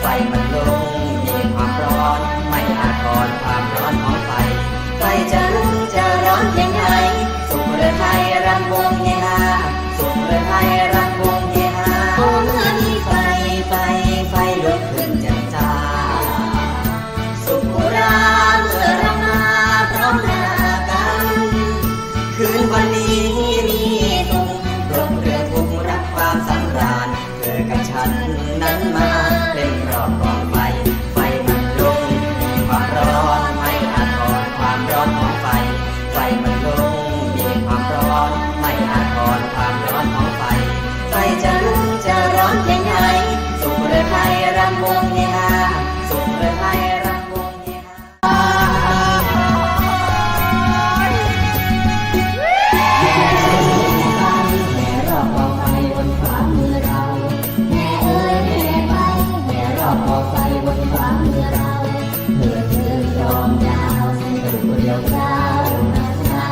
ไฟมันลุกมีความร้อน ไม่อาจถอนความร้อนของไฟ ไฟจะลุกจะร้อนยังไงสุขเรือไทยรำวงยี่ฮฮาสุขเรือไทยรำวงยี่ฮฮาโอ้เมื่อมีไฟไฟไฟลุกขึ้นจังจ้าสุขุราเมื่อรำมาพร้อมหน้ากัน คืนวันนี้มีตุงรเรือทุรักความสำราญเธอกับฉันนั้นมา อบกองไฟบนฝ่าเมือเราเพื่อเธอยอมยาวกระดูกเดียวกรานักหนา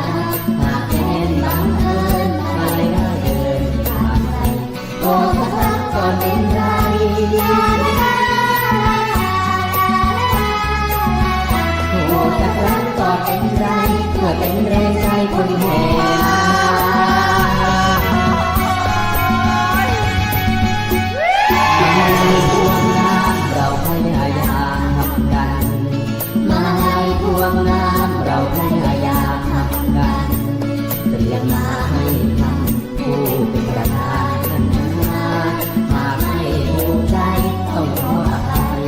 หากแม่นบังเอิญไม่ได้เดินผ่านไปโอ้สักรักก่อนเป็นไรโอ้สักรักก่อนเป็นไรเพื่อเป็นแรง เราพยายามทำกันเตรียมมาให้ทำผู้เป็นประธานนั้นมาหากไม่ถูกใจต้องขออภัย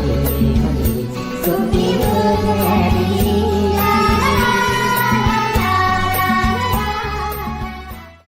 สุดที่มือแค่ดี